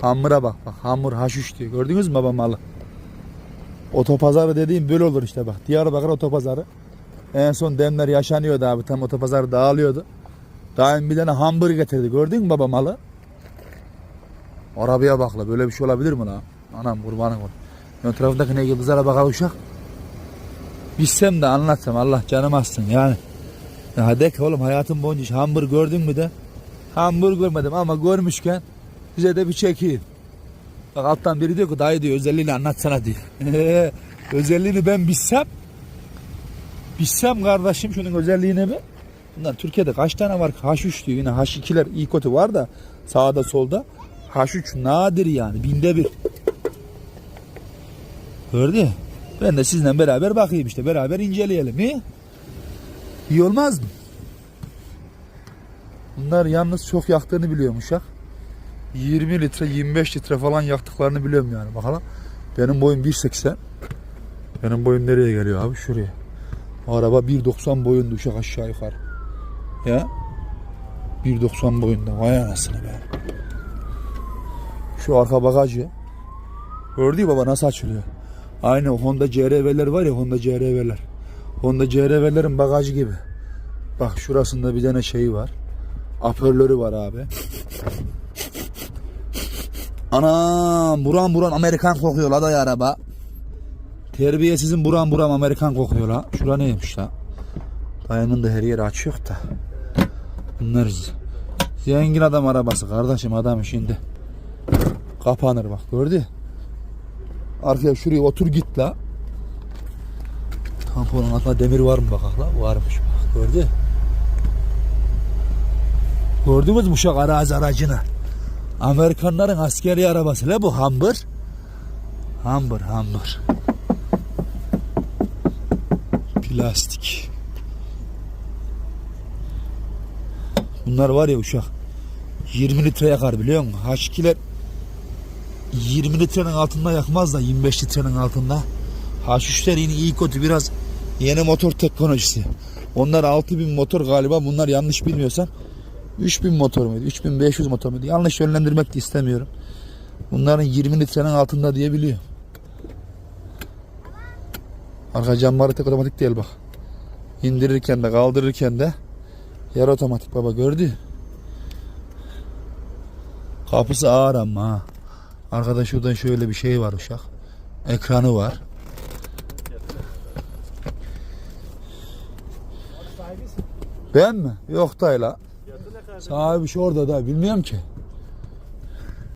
Hamura bak bak. Hamur haşuş diyor. Gördünüz mü baba malı? Otopazarı dediğim böyle olur işte bak. Diyarbakır otopazarı. En son demler yaşanıyordu abi. Tam otopazarı dağılıyordu. Daim bir tane hamburger getirdi. Gördün mü baba malı? Arabaya bak la. Böyle bir şey olabilir mi la? Anam kurbanım ol. Ön tarafındaki ne yıldızlara bakar uşak. Bilsem de anlatsam Allah canım alsın yani. Ya de ki oğlum hayatım boyunca hiç hamburger gördün mü de? Hamburger görmedim ama görmüşken bize de bir çekeyim. Bak alttan biri diyor ki dayı diyor özelliğini anlatsana diyor. özelliğini ben bilsem bilsem kardeşim şunun özelliğini bir. Bunlar Türkiye'de kaç tane var? H3 diyor yine H2'ler iyi var da sağda solda. H3 nadir yani binde bir. Gördü ya. Ben de sizinle beraber bakayım işte beraber inceleyelim. İyi? İyi olmaz mı? Bunlar yalnız çok yaktığını biliyormuş ya. 20 litre 25 litre falan yaktıklarını biliyorum yani bakalım. Benim boyum 1.80. Benim boyum nereye geliyor abi? Şuraya. Araba 1.90 boyunda uşak aşağı yukarı. Ya. 1.90 boyunda. Vay anasını be. Şu arka bagajı. Gördü mü baba nasıl açılıyor? Aynı Honda CRV'ler var ya Honda CRV'ler. Honda CRV'lerin bagajı gibi. Bak şurasında bir tane şey var. Apörlörü var abi. Ana buran buran Amerikan kokuyor la dayı araba. Terbiyesizin buran buran Amerikan kokuyor la. Şura neymiş la? Dayımın da her yeri açıyor da. Bunlar zengin adam arabası kardeşim adam şimdi. Kapanır bak gördü. Arkaya şuraya otur git la. Tamponun altında demir var mı bakak la? Varmış bak gördü. Gördünüz mü uşak arazi aracını? Amerikanların askeri arabası la bu Humber. Humber, Humber. Plastik. Bunlar var ya uşak. 20 litre yakar biliyor musun? H2'ler 20 litrenin altında yakmaz da 25 litrenin altında. H3'ler yine iyi kötü biraz yeni motor teknolojisi. Onlar 6000 motor galiba bunlar yanlış bilmiyorsan 3000 motor muydu? 3500 motor muydu? Yanlış yönlendirmek de istemiyorum. Bunların 20 litrenin altında diye biliyor. Arka camları tek otomatik değil bak. İndirirken de kaldırırken de yarı otomatik baba gördü. Kapısı ağır ama ha. Arkada şuradan şöyle bir şey var uşak. Ekranı var. Ben mi? Yok dayla. Sahibi şu orada da bilmiyorum ki.